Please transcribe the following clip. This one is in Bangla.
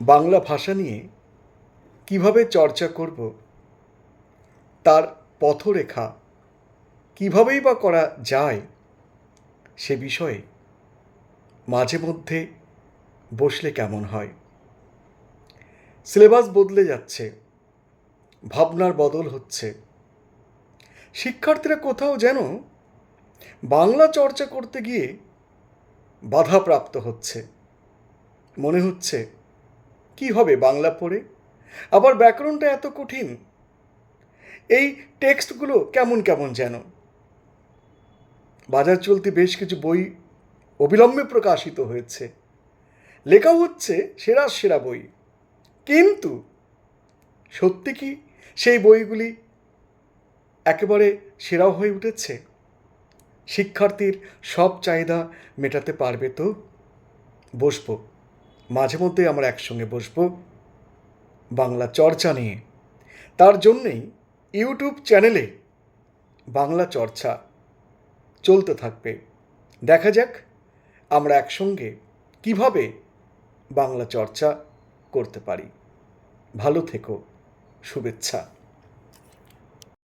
বাংলা ভাষা নিয়ে কীভাবে চর্চা করব, তার পথরেখা কীভাবেই বা করা যায় সে বিষয়ে মাঝে মধ্যে বসলে কেমন হয়। সিলেবাস বদলে যাচ্ছে, ভাবনার বদল হচ্ছে। শিক্ষার্থীরা কোথাও যেন বাংলা চর্চা করতে গিয়ে বাধাপ্রাপ্ত হচ্ছে। মনে হচ্ছে কি হবে বাংলা পড়ে? আবার ব্যাকরণটা এত কঠিন। এই টেক্সটগুলো কেমন কেমন যেন। বাজার চলতি বেশ কিছু বই অবিলম্বে প্রকাশিত হয়েছে। লেখাও হচ্ছে সেরা সেরা বই। কিন্তু সত্যি কি সেই বইগুলি একেবারে সেরাও হয়ে উঠেছে? শিক্ষার্থীর সব চাহিদা মেটাতে পারবে তো? বসবো। মাঝে মধ্যেই আমরা একসঙ্গে বসব বাংলা চর্চা নিয়ে। তার জন্যেই ইউটিউব চ্যানেলে বাংলা চর্চা চলতে থাকবে। দেখা যাক আমরা একসঙ্গে কীভাবে বাংলা চর্চা করতে পারি। ভালো থেকো, শুভেচ্ছা।